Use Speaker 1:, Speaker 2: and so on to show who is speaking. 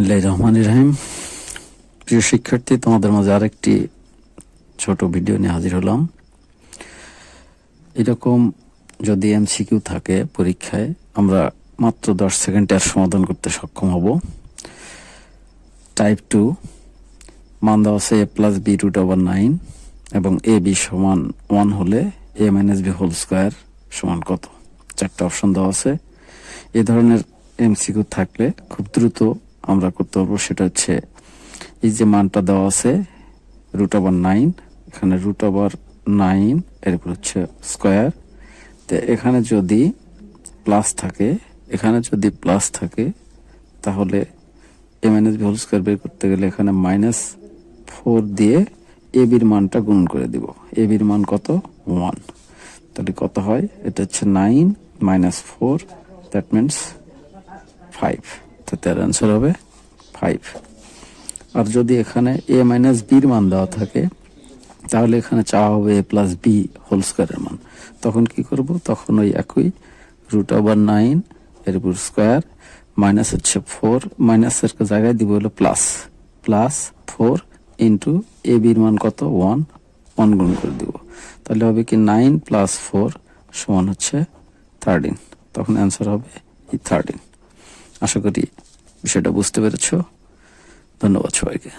Speaker 1: বিসমিল্লাহ রহমান রাহিম। প্রিয় শিক্ষার্থী, তোমাদের মাঝে আরেকটি ছোট ভিডিও নিয়ে হাজির হলাম। এরকম যদি এমসিকিউ থাকে পরীক্ষায়, আমরা মাত্র দশ সেকেন্ডে আর সমাধান করতে সক্ষম হব। টাইপ টু মান দেওয়া আছে A plus B root over nine এবং এ বি সমান ওয়ান হলে A minus B whole square সমান কত? চারটা অপশন দেওয়া আছে। এ ধরনের এমসিকিউ থাকলে খুব দ্রুত আমরা করতে পারব সেটা হচ্ছে এই যে মানটা দেওয়া আছে রুট ওভার নাইন এখানে রুট ওভার নাইন এরপর হচ্ছে স্কোয়ার তো এখানে যদি প্লাস থাকে, এখানে যদি প্লাস থাকে, তাহলে A minus B whole square বের করতে গেলে এখানে মাইনাস ফোর দিয়ে এ বির মানটা গুণ করে দিব। এ বির মান কত? ওয়ান তাহলে কত হয়? এটা হচ্ছে nine minus four that means five তো তার অ্যান্সার হবে ফাইভ আর যদি এখানে এ মাইনাস বির মান দেওয়া থাকে, তাহলে এখানে চাওয়া হবে এ প্লাস বি হোল স্কোয়ারের মান। তখন কি করব? তখন ওই একই রুট ওভার নাইন এর উপর স্কোয়ার মাইনাস হচ্ছে ফোর মাইনাসের জায়গায় দিব হলো plus plus four into A বির মান কত? ওয়ান ওয়ান গুণ করে দিব। তাহলে হবে কি নাইন প্লাস ফোর সমান হচ্ছে থার্টিন তখন অ্যান্সার হবে এই থার্টিন আশা করি বিষয়টা বুঝতে পেরেছ। ধন্যবাদ সবাইকে।